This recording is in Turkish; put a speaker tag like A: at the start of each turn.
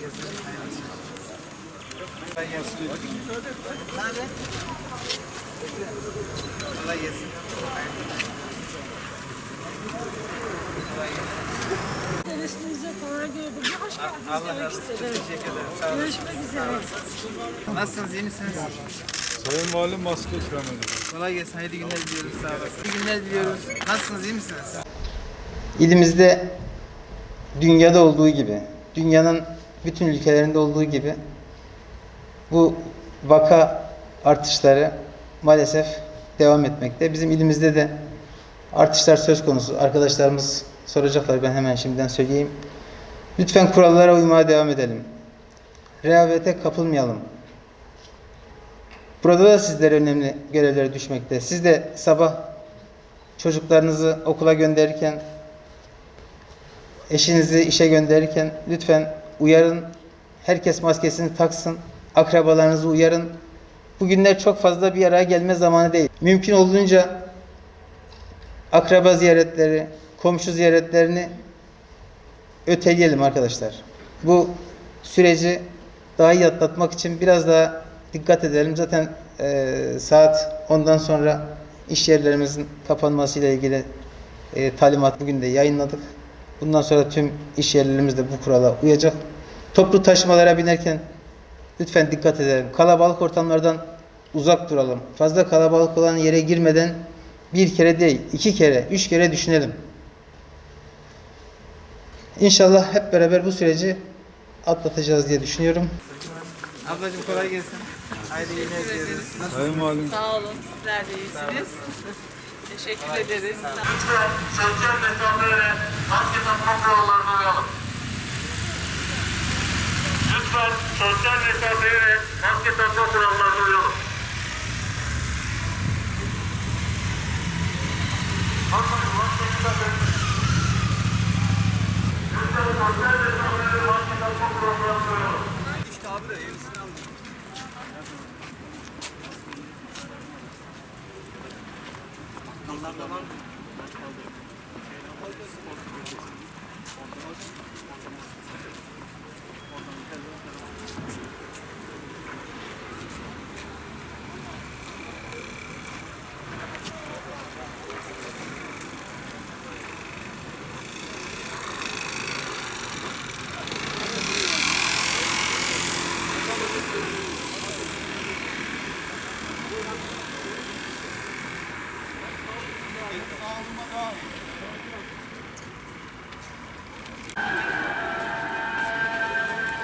A: Kolay gelsin. Nerede? Kolay gelsin.
B: Resminize falan gördüm. Hoş geldiniz
A: Allah
B: demek
A: razı olsun.
B: istedim.
A: Teşekkür ederim. Sağ olun.
B: Görüşmek üzere.
A: Nasılsınız? iyi misiniz?
C: Sayın Valim maske ikram ediyor.
A: Kolay gelsin. Hayırlı günler diliyoruz. Sağ olasın. İyi günler diliyoruz. Nasılsınız? iyi misiniz?
D: İlimizde dünyada olduğu gibi, dünyanın bütün ülkelerinde olduğu gibi bu vaka artışları maalesef devam etmekte. Bizim ilimizde de artışlar söz konusu. Arkadaşlarımız soracaklar ben hemen şimdiden söyleyeyim. Lütfen kurallara uymaya devam edelim. Rehavete kapılmayalım. Burada da sizlere önemli görevler düşmekte. Siz de sabah çocuklarınızı okula gönderirken eşinizi işe gönderirken lütfen uyarın. Herkes maskesini taksın. Akrabalarınızı uyarın. Bugünler çok fazla bir araya gelme zamanı değil. Mümkün olduğunca akraba ziyaretleri, komşu ziyaretlerini öteleyelim arkadaşlar. Bu süreci daha iyi atlatmak için biraz daha dikkat edelim. Zaten eee, saat 10'dan sonra iş yerlerimizin kapanmasıyla ilgili e, talimat bugün de yayınladık. Bundan sonra tüm iş yerlerimiz de bu kurala uyacak. Toplu taşımalara binerken lütfen dikkat edelim. Kalabalık ortamlardan uzak duralım. Fazla kalabalık olan yere girmeden bir kere değil, iki kere, üç kere düşünelim. İnşallah hep beraber bu süreci atlatacağız diye düşünüyorum.
A: Ablacığım kolay gelsin. Hayırlı günler diliyoruz. Nasılsınız?
E: Sağ olun. Sizler de iyisiniz. Teşekkür ederiz.
F: Lütfen sosyal mesafe ve maske takma kurallarına uyalım. Lütfen sosyal mesafe ve maske takma kurallarına uyalım. Bakanlar da var mı? 車が。